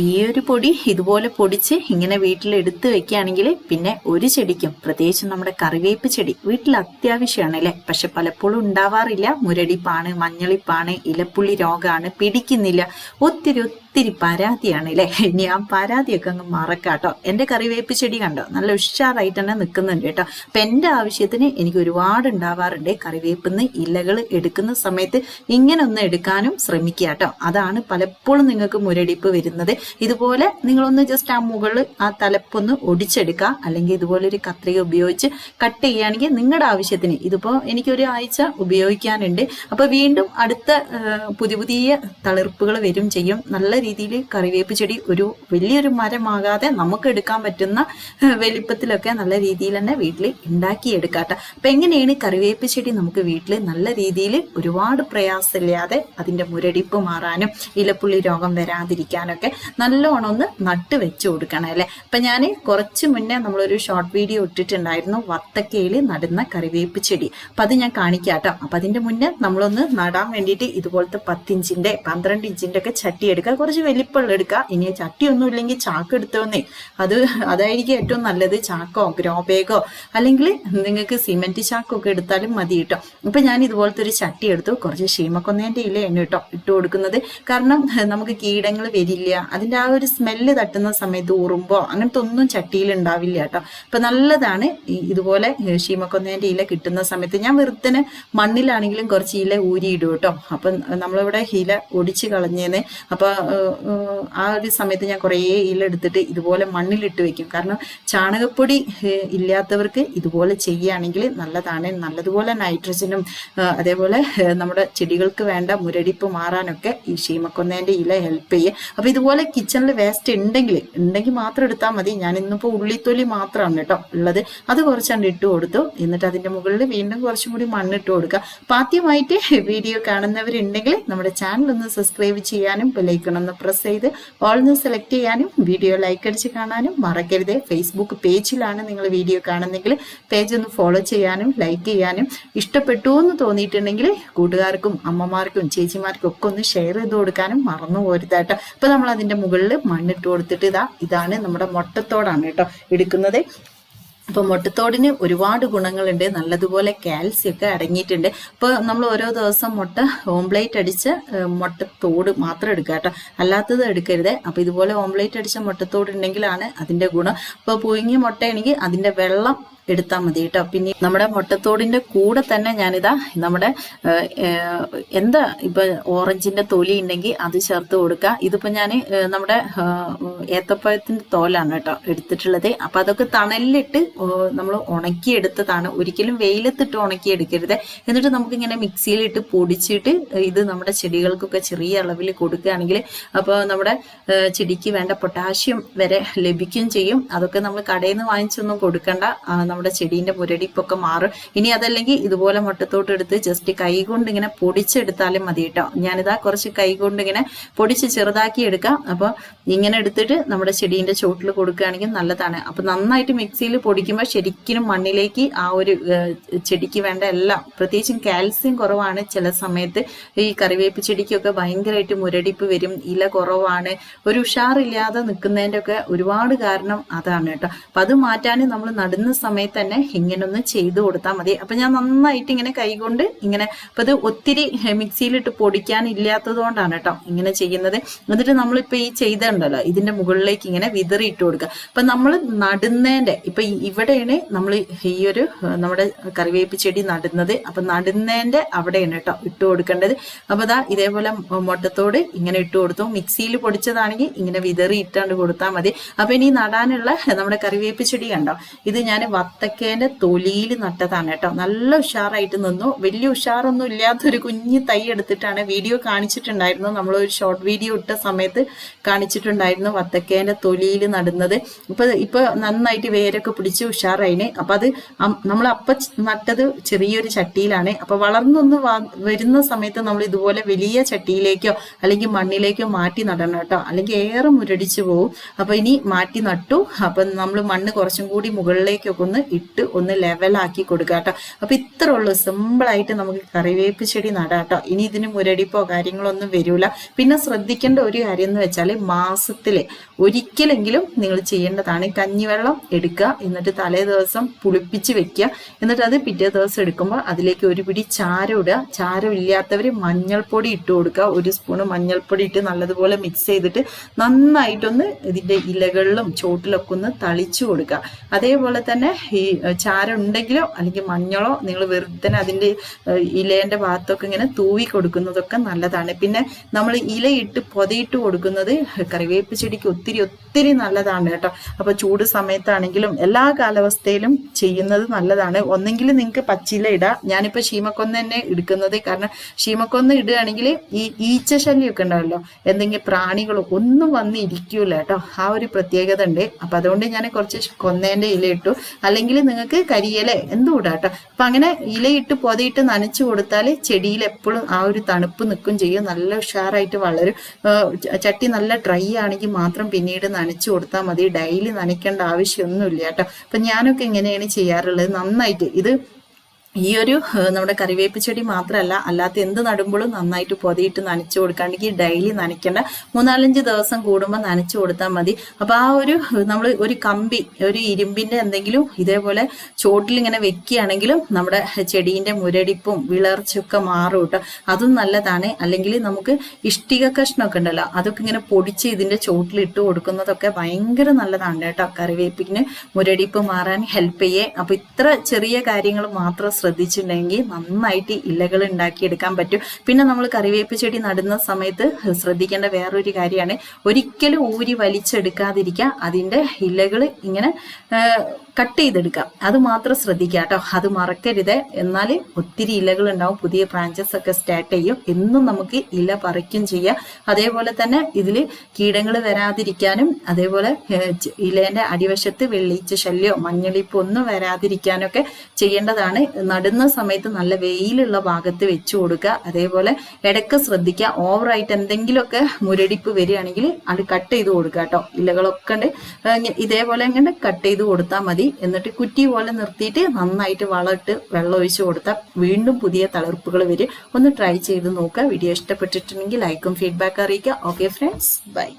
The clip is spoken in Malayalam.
ഈ ഒരു പൊടി ഇതുപോലെ പൊടിച്ച് ഇങ്ങനെ വീട്ടിൽ എടുത്തു വെക്കുകയാണെങ്കിൽ പിന്നെ ഒരു ചെടിക്കും പ്രത്യേകിച്ച് നമ്മുടെ കറിവേപ്പ് ചെടി വീട്ടിൽ അത്യാവശ്യമാണ് അല്ലേ? പക്ഷെ പലപ്പോഴും ഉണ്ടാവാറില്ല. മുരടിപ്പാണ് മഞ്ഞളിപ്പാണ് ഇലപ്പുള്ളി രോഗമാണ് പിടിക്കുന്നില്ല. ഒത്തിരി ഒത്തിരി പരാതിയാണ് അല്ലേ? ഇനി ആ പരാതിയൊക്കെ അങ്ങ് മറക്കാട്ടോ എന്റെ കറിവേപ്പ് ചെടി കണ്ടോ? നല്ല ഉഷാറായിട്ട് തന്നെ നിൽക്കുന്നുണ്ട് കേട്ടോ. അപ്പം എന്റെ ആവശ്യത്തിന് എനിക്ക് ഒരുപാട് ഉണ്ടാവാറുണ്ട് കറിവേപ്പിന്ന് ഇലകൾ എടുക്കുന്ന സമയത്ത് ഇങ്ങനെ ഒന്ന് എടുക്കാനും ശ്രമിക്കുക കേട്ടോ. അതാണ് പലപ്പോഴും നിങ്ങൾക്ക് മുരടിപ്പ് വരുന്നത്. ഇതുപോലെ നിങ്ങളൊന്ന് ജസ്റ്റ് ആ മുകളിൽ ആ തലപ്പൊന്ന് ഒടിച്ചെടുക്കുക. അല്ലെങ്കിൽ ഇതുപോലെ ഒരു കത്രിക ഉപയോഗിച്ച് കട്ട് ചെയ്യുകയാണെങ്കിൽ നിങ്ങളുടെ ആവശ്യത്തിന് ഇതിപ്പോൾ എനിക്കൊരു ആഴ്ച ഉപയോഗിക്കാനുണ്ട്. അപ്പോൾ വീണ്ടും അടുത്ത പുതിയ പുതിയ തളിർപ്പുകൾ വരും ചെയ്യും. നല്ല രീതിയിൽ കറിവേപ്പ് ചെടി ഒരു വലിയൊരു മരമാകാതെ നമുക്ക് എടുക്കാൻ പറ്റുന്ന വലിപ്പത്തിലൊക്കെ നല്ല രീതിയിൽ തന്നെ വീട്ടിൽ ഉണ്ടാക്കിയെടുക്കാട്ടെ. അപ്പം എങ്ങനെയാണ് കറിവേപ്പ് ചെടി നമുക്ക് വീട്ടിൽ നല്ല രീതിയിൽ ഒരുപാട് പ്രയാസമില്ലാതെ അതിന്റെ മുരടിപ്പ് മാറാനും ഇലപ്പുള്ളി രോഗം വരാതിരിക്കാനൊക്കെ നല്ലോണം ഒന്ന് നട്ട് വെച്ച് കൊടുക്കണം അല്ലേ? അപ്പം ഞാൻ കുറച്ച് മുന്നേ നമ്മളൊരു ഷോർട്ട് വീഡിയോ ഇട്ടിട്ടുണ്ടായിരുന്നു. വത്തക്കയിൽ നടുന്ന കറിവേപ്പ് ചെടി. അപ്പം അത് ഞാൻ കാണിക്കാം കേട്ടോ അപ്പം അതിന്റെ മുന്നേ നമ്മളൊന്ന് നടാൻ വേണ്ടിയിട്ട് ഇതുപോലത്തെ പത്തിഞ്ചിന്റെ പന്ത്രണ്ട് ഇഞ്ചിന്റെ ഒക്കെ ചട്ടി എടുക്കുക. കുറച്ച് വലിപ്പമുള്ള എടുക്കുക. ഇനി ചട്ടിയൊന്നും ഇല്ലെങ്കിൽ ചാക്ക് എടുത്തോന്നേ. അത് അതായിരിക്കും ഏറ്റവും നല്ലത്. ചാക്കോ ഗ്രോ ബാഗോ അല്ലെങ്കിൽ നിങ്ങൾക്ക് സിമെന്റ് ചാക്കോ ഒക്കെ എടുത്താലും മതി കേട്ടോ. ഇപ്പൊ ഞാൻ ഇതുപോലത്തെ ഒരു ചട്ടി എടുത്തു. കുറച്ച് ഷീമക്കൊന്നേന്റെ ഇല എണ്ണ കേട്ടോ ഇട്ട് കൊടുക്കുന്നത്. കാരണം നമുക്ക് കീടങ്ങൾ വരില്ല. അതിന്റെ ആ ഒരു സ്മെല്ല് തട്ടുന്ന സമയത്ത് ഊറുമ്പോൾ അങ്ങനത്തെ ഒന്നും ചട്ടിയിൽ ഉണ്ടാവില്ല കേട്ടോ. അപ്പൊ നല്ലതാണ് ഇതുപോലെ ഏഹ്, ഇല കിട്ടുന്ന സമയത്ത്. ഞാൻ വെറുതെ മണ്ണിലാണെങ്കിലും കുറച്ച് ഇല ഊരിയിടും കേട്ടോ. അപ്പം നമ്മളിവിടെ ഇല ഒടിച്ച് കളഞ്ഞേന്ന് അപ്പൊ ഏഹ്, ഏഹ്, ആ ഒരു സമയത്ത് ഞാൻ കുറേ ഇല എടുത്തിട്ട് ഇതുപോലെ മണ്ണിലിട്ട് വെക്കും. കാരണം ചാണകപ്പൊടി ഇല്ലാത്തവർക്ക് ഇതുപോലെ ചെയ്യുകയാണെങ്കിൽ നല്ലതാണ്. നല്ലതുപോലെ നൈട്രജനും അതേപോലെ നമ്മുടെ ചെടികൾക്ക് വേണ്ട മുരടിപ്പ് മാറാനൊക്കെ ഈ ഷീമക്കൊന്നേന്റെ ഇല ഹെൽപ്പ് ചെയ്യും. അപ്പൊ ഇതുപോലെ കിച്ചണിൽ വേസ്റ്റ് ഉണ്ടെങ്കിൽ ഉണ്ടെങ്കിൽ മാത്രം എടുത്താൽ മതി. ഞാൻ ഇന്നിപ്പോൾ ഉള്ളിത്തൊലി മാത്രമാണ് കേട്ടോ ഉള്ളത്. അത് കുറച്ചാണ്ട് ഇട്ട് കൊടുത്തു. എന്നിട്ട് അതിന്റെ മുകളിൽ വീണ്ടും കുറച്ചും കൂടി മണ്ണിട്ട് കൊടുക്കുക അപ്പൊ ആദ്യമായിട്ട് വീഡിയോ കാണുന്നവരുണ്ടെങ്കിൽ നമ്മുടെ ചാനൽ ഒന്ന് സബ്സ്ക്രൈബ് ചെയ്യാനും ബെലൈക്കൺ ഒന്ന് പ്രസ് ചെയ്ത് ഓൾ ഒന്ന് സെലക്ട് ചെയ്യാനും വീഡിയോ ലൈക്ക് അടിച്ച് കാണാനും മറക്കരുത്. ഫേസ്ബുക്ക് പേജിലാണ് നിങ്ങൾ വീഡിയോ കാണുന്നെങ്കിൽ പേജ് ഒന്ന് ഫോളോ ചെയ്യാനും ലൈക്ക് ചെയ്യാനും. ഇഷ്ടപ്പെട്ടു എന്ന് തോന്നിയിട്ടുണ്ടെങ്കിൽ കൂട്ടുകാർക്കും അമ്മമാർക്കും ചേച്ചിമാർക്കും ഒക്കെ ഒന്ന് ഷെയർ ചെയ്ത് കൊടുക്കാനും മറന്നു പോരുതായിട്ടോ അപ്പൊ നമ്മൾ അതിന്റെ മുകളിൽ മണ്ണിട്ട് കൊടുത്തിട്ട് ഇതാ ഇതാണ് നമ്മുടെ മുട്ടത്തോടാണ് കേട്ടോ എടുക്കുന്നത്. അപ്പോൾ മുട്ടത്തോടിന് ഒരുപാട് ഗുണങ്ങളുണ്ട്. നല്ലതുപോലെ കാൽസ്യം ഒക്കെ അടങ്ങിയിട്ടുണ്ട്. അപ്പോൾ നമ്മൾ ഓരോ ദിവസം മുട്ട ഓംപ്ലേറ്റ് അടിച്ച് മുട്ടത്തോട് മാത്രം എടുക്കുക കേട്ടോ. അല്ലാത്തത് എടുക്കരുത്. അപ്പോൾ ഇതുപോലെ ഓംപ്ലേറ്റ് അടിച്ച മുട്ടത്തോട് ഉണ്ടെങ്കിലാണ് അതിന്റെ ഗുണം. അപ്പോൾ പുഴുങ്ങിയ മുട്ടയാണെങ്കിൽ അതിന്റെ വെള്ളം എടുത്താൽ മതി കേട്ടോ. പിന്നെ നമ്മുടെ മുട്ടത്തോടിന്റെ കൂടെ തന്നെ ഞാനിതാ നമ്മുടെ എന്താ ഇപ്പൊ ഓറഞ്ചിന്റെ തൊലി ഉണ്ടെങ്കിൽ അത് ചേർത്ത് കൊടുക്കുക ഇതിപ്പോ ഞാൻ നമ്മുടെ ഏത്തപ്പഴത്തിന്റെ തോലാണ് കേട്ടോ എടുത്തിട്ടുള്ളത്. അപ്പൊ അതൊക്കെ തണലിലിട്ട് നമ്മൾ ഉണക്കിയെടുത്തതാണ്. ഒരിക്കലും വെയിലത്തിട്ട് ഉണക്കിയെടുക്കരുത്. എന്നിട്ട് നമുക്ക് ഇങ്ങനെ മിക്സിയിലിട്ട് പൊടിച്ചിട്ട് ഇത് നമ്മുടെ ചെടികൾക്കൊക്കെ ചെറിയ അളവിൽ കൊടുക്കുകയാണെങ്കിൽ അപ്പോൾ നമ്മുടെ ചെടിക്ക് വേണ്ട പൊട്ടാഷ്യം വരെ ലഭിക്കുകയും ചെയ്യും. അതൊക്കെ നമ്മൾ കടയിൽ നിന്ന് വാങ്ങിച്ചൊന്നും കൊടുക്കണ്ട. നമ്മുടെ ചെടീന്റെ മുരടിപ്പൊക്കെ മാറും. ഇനി അതല്ലെങ്കിൽ ഇതുപോലെ മുട്ടത്തോട്ട് എടുത്ത് ജസ്റ്റ് കൈ കൊണ്ട് ഇങ്ങനെ പൊടിച്ചെടുത്താലും മതി കേട്ടോ ഞാനിതാ കുറച്ച് കൈ കൊണ്ട് ഇങ്ങനെ പൊടിച്ച് ചെറുതാക്കി എടുക്കാം. അപ്പോൾ ഇങ്ങനെ എടുത്തിട്ട് നമ്മുടെ ചെടീന്റെ ചോട്ടിൽ കൊടുക്കുകയാണെങ്കിൽ നല്ലതാണ്. അപ്പൊ നന്നായിട്ട് മിക്സിയിൽ പൊടിക്കുമ്പോൾ ശരിക്കും മണ്ണിലേക്ക് ആ ഒരു ചെടിക്ക് വേണ്ട എല്ലാം പ്രത്യേകിച്ചും കാൽസ്യം കുറവാണ് ചില സമയത്ത്. ഈ കറിവേപ്പ് ചെടിക്കൊക്കെ ഭയങ്കരമായിട്ട് മുരടിപ്പ് വരും ഇല കുറവാണ് ഒരു ഉഷാറില്ലാതെ നിൽക്കുന്നതിന്റെ ഒക്കെ ഒരുപാട് കാരണം അതാണ് കേട്ടോ അപ്പൊ അത് മാറ്റാൻ നമ്മൾ നടുന്ന സമയത്ത് തന്നെ ഇങ്ങനെ ഒന്ന് ചെയ്തു കൊടുത്താൽ മതി. അപ്പൊ ഞാൻ നന്നായിട്ട് ഇങ്ങനെ കൈകൊണ്ട് ഇങ്ങനെ അപ്പൊ ഇത് ഒത്തിരി മിക്സിയിലിട്ട് പൊടിക്കാനില്ലാത്തത് കൊണ്ടാണ് കേട്ടോ ഇങ്ങനെ ചെയ്യുന്നത്. എന്നിട്ട് നമ്മളിപ്പോ ഈ ചെയ്തുണ്ടല്ലോ ഇതിന്റെ മുകളിലേക്ക് ഇങ്ങനെ വിതറിയിട്ട് കൊടുക്കുക. അപ്പൊ നമ്മൾ നടുന്നതിന്റെ ഇപ്പൊ ഇവിടെയാണ് നമ്മൾ ഈ ഒരു നമ്മുടെ കറിവേപ്പ് ചെടി നടുന്നത്. അപ്പൊ നടുന്നതിന്റെ അവിടെയാണ് കേട്ടോ ഇട്ട് കൊടുക്കേണ്ടത്. അപ്പൊ ദാ ഇതേപോലെ മുട്ടത്തോട് ഇങ്ങനെ ഇട്ട് കൊടുത്തു. മിക്സിയിൽ പൊടിച്ചതാണെങ്കിൽ ഇങ്ങനെ വിതറി ഇട്ടാണ്ട് കൊടുത്താൽ മതി. അപ്പൊ ഇനി നടാനുള്ള നമ്മുടെ കറിവേപ്പ് ചെടി കണ്ടോ? ഇത് ഞാൻ വത്തക്കേന്റെ തൊലിയിൽ നട്ടതാണ് കേട്ടോ. നല്ല ഉഷാറായിട്ട് നിന്നു. വലിയ ഉഷാറൊന്നും ഇല്ലാത്തൊരു കുഞ്ഞു തൈ എടുത്തിട്ടാണ് വീഡിയോ കാണിച്ചിട്ടുണ്ടായിരുന്നു. നമ്മൾ ഒരു ഷോർട്ട് വീഡിയോ ഇട്ട സമയത്ത് കാണിച്ചിട്ടുണ്ടായിരുന്നു വത്തക്കേന്റെ തൊലിയിൽ നടുന്നത്. ഇപ്പൊ ഇപ്പൊ നന്നായിട്ട് വേരൊക്കെ പിടിച്ച് ഉഷാറായിന്. അപ്പൊ അത് നമ്മൾ അപ്പ നട്ടത് ചെറിയൊരു ചട്ടിയിലാണ്. അപ്പൊ വളർന്നൊന്ന് വരുന്ന സമയത്ത് നമ്മൾ ഇതുപോലെ വലിയ ചട്ടിയിലേക്കോ അല്ലെങ്കിൽ മണ്ണിലേക്കോ മാറ്റി നടണം കേട്ടോ. അല്ലെങ്കിൽ ഏറെ മുരടിച്ചു പോകും അപ്പൊ ഇനി മാറ്റി നട്ടു. അപ്പൊ നമ്മൾ മണ്ണ് കുറച്ചും കൂടി മുകളിലേക്കൊക്കെ ഒന്ന് ഇട്ട് ഒന്ന് ലെവലാക്കി കൊടുക്കുക കേട്ടോ. അപ്പൊ ഇത്ര ഉള്ളു. സിമ്പിളായിട്ട് നമുക്ക് കറിവേപ്പ് ചെടി നടാം കേട്ടോ. ഇനി ഇതിന് മുരടിപ്പോ കാര്യങ്ങളോ ഒന്നും വരൂല. പിന്നെ ശ്രദ്ധിക്കേണ്ട ഒരു കാര്യം എന്ന് വെച്ചാൽ മാസത്തിൽ ഒരിക്കലെങ്കിലും നിങ്ങൾ ചെയ്യേണ്ടതാണ് കഞ്ഞിവെള്ളം എടുക്കുക എന്നിട്ട് തലേ ദിവസം പുളിപ്പിച്ച് വെക്കുക എന്നിട്ട് അത് പിറ്റേ ദിവസം എടുക്കുമ്പോൾ അതിലേക്ക് ഒരു പിടി ചാരം ഇടുക. ചാരം ഇല്ലാത്തവർ മഞ്ഞൾപ്പൊടി ഇട്ട് കൊടുക്കുക. ഒരു സ്പൂണ് മഞ്ഞൾപ്പൊടി ഇട്ട് നല്ലതുപോലെ മിക്സ് ചെയ്തിട്ട് നന്നായിട്ടൊന്ന് ഇതിന്റെ ഇലകളിലും ചോട്ടിലൊക്കെ ഒന്ന് തളിച്ചു കൊടുക്കുക. അതേപോലെ തന്നെ ഈ ചാരം ഉണ്ടെങ്കിലോ അല്ലെങ്കിൽ മഞ്ഞളോ നിങ്ങൾ വെറുതെ അതിന്റെ ഇലേന്റെ ഭാഗത്തൊക്കെ ഇങ്ങനെ തൂവി കൊടുക്കുന്നതൊക്കെ നല്ലതാണ്. പിന്നെ നമ്മൾ ഇലയിട്ട് പൊതയിട്ട് കൊടുക്കുന്നത് കറിവേപ്പ് ചെടിക്ക് ഒത്തിരി ഒത്തിരി നല്ലതാണ് കേട്ടോ. അപ്പോൾ ചൂട് സമയത്താണെങ്കിലും എല്ലാ കാലാവസ്ഥയിലും ചെയ്യുന്നത് നല്ലതാണ്. ഒന്നെങ്കിൽ നിങ്ങൾക്ക് പച്ചില ഇടാം. ഞാനിപ്പോ ശീമക്കൊന്ന തന്നെ എടുക്കുന്നത്. കാരണം ശീമക്കൊന്ന ഇടുകയാണെങ്കിൽ ഈ ഈച്ച ശല്യമൊക്കെ ഉണ്ടാവല്ലോ. എന്തെങ്കിലും പ്രാണികളോ ഒന്നും വന്ന് ഇരിക്കൂല കേട്ടോ. ആ ഒരു പ്രത്യേകത ഉണ്ട്. അപ്പൊ അതുകൊണ്ട് ഞാൻ കുറച്ച് കൊന്നേന്റെ ഇല ഇട്ടു. അല്ലെങ്കിൽ നിങ്ങൾക്ക് കരിയില എന്തും ഇടാം കേട്ടോ അപ്പൊ അങ്ങനെ ഇലയിട്ട് പൊതയിട്ട് നനച്ചു കൊടുത്താൽ ചെടിയിൽ എപ്പോഴും ആ ഒരു തണുപ്പ് നിൽക്കും ചെയ്യും. നല്ല ഉഷാറായിട്ട് വളരും. ചട്ടി നല്ല ഡ്രൈ ആണെങ്കിൽ മാത്രം പിന്നീട് നനച്ചു കൊടുത്താൽ മതി. ഡെയിലി നനയ്ക്കേണ്ട ആവശ്യമൊന്നുമില്ല കേട്ടോ. അപ്പൊ ഞാനൊക്കെ എങ്ങനെയാണ് ചെയ്യാറുള്ളത്. നന്നായിട്ട് ഇത് ഈ ഒരു നമ്മുടെ കറിവേപ്പ് ചെടി മാത്രമല്ല അല്ലാത്ത എന്ത് നടുമ്പോഴും നന്നായിട്ട് പൊതിയിട്ട് നനച്ചു കൊടുക്കാണ്ടെങ്കിൽ ഡെയിലി നനയ്ക്കേണ്ട മൂന്നാലഞ്ച് ദിവസം കൂടുമ്പോൾ നനച്ചു കൊടുത്താൽ മതി. അപ്പൊ ആ ഒരു നമ്മൾ ഒരു കമ്പി ഒരു ഇരുമ്പിന്റെ എന്തെങ്കിലും ഇതേപോലെ ചോട്ടിൽ ഇങ്ങനെ വെക്കുകയാണെങ്കിലും നമ്മുടെ ചെടീന്റെ മുരടിപ്പും വിളർച്ചയൊക്കെ മാറും കേട്ടോ അതും നല്ലതാണ്. അല്ലെങ്കിൽ നമുക്ക് ഇഷ്ടിക കഷ്ണമൊക്കെ ഉണ്ടല്ലോ അതൊക്കെ ഇങ്ങനെ പൊടിച്ച് ഇതിന്റെ ചോട്ടിൽ ഇട്ട് കൊടുക്കുന്നതൊക്കെ ഭയങ്കര നല്ലതാണ് കേട്ടോ കറിവേപ്പിന് മുരടിപ്പ് മാറാൻ ഹെൽപ്പ് ചെയ്യേ. അപ്പൊ ഇത്ര ചെറിയ കാര്യങ്ങൾ മാത്രം ശ്രദ്ധിച്ചിട്ടുണ്ടെങ്കിൽ നന്നായിട്ട് ഇലകൾ ഉണ്ടാക്കിയെടുക്കാൻ പറ്റും. പിന്നെ നമ്മൾ കറിവേപ്പ് ചെടി നടുന്ന സമയത്ത് ശ്രദ്ധിക്കേണ്ട വേറൊരു കാര്യമാണ്. ഒരിക്കലും ഊരി വലിച്ചെടുക്കാതിരിക്കുക. അതിന്റെ ഇലകൾ ഇങ്ങനെ കട്ട് ചെയ്തെടുക്കാം അത് മാത്രം ശ്രദ്ധിക്കുക കേട്ടോ. അത് മറക്കരുത്. എന്നാൽ ഒത്തിരി ഇലകൾ ഉണ്ടാവും. പുതിയ ബ്രാഞ്ചസ് ഒക്കെ സ്റ്റാർട്ട് ചെയ്യും. എന്നും നമുക്ക് ഇല പറിക്കും ചെയ്യാം. അതേപോലെ തന്നെ ഇതിൽ കീടങ്ങൾ വരാതിരിക്കാനും അതേപോലെ ഇലേന്റെ അടിവശത്ത് വെള്ളീച്ച ശല്യമോ മഞ്ഞളിപ്പോ ഒന്നും വരാതിരിക്കാനൊക്കെ ചെയ്യേണ്ടതാണ്. നടുന്ന സമയത്ത് നല്ല വെയിലുള്ള ഭാഗത്ത് വെച്ചു കൊടുക്കുക. അതേപോലെ ഇടയ്ക്ക് ശ്രദ്ധിക്കുക. ഓവറായിട്ട് എന്തെങ്കിലുമൊക്കെ മുരടിപ്പ് വരികയാണെങ്കിൽ അത് കട്ട് ചെയ്ത് കൊടുക്കുക കേട്ടോ. ഇലകളൊക്കെ ഉണ്ട്. ഇതേപോലെ അങ്ങനെ കട്ട് ചെയ്ത് കൊടുത്താൽ മതി. എന്നിട്ട് കുറ്റി പോലെ നിർത്തിയിട്ട് നന്നായിട്ട് വളമിട്ട് വെള്ളം ഒഴിച്ച് കൊടുത്താൽ വീണ്ടും പുതിയ തളിർപ്പുകൾ വരും. ഒന്ന് ട്രൈ ചെയ്ത് നോക്കുക. വീഡിയോ ഇഷ്ടപ്പെട്ടിട്ടുണ്ടെങ്കിൽ ലൈക്കും ഫീഡ്ബാക്ക് അറിയിക്കുക. Okay friends bye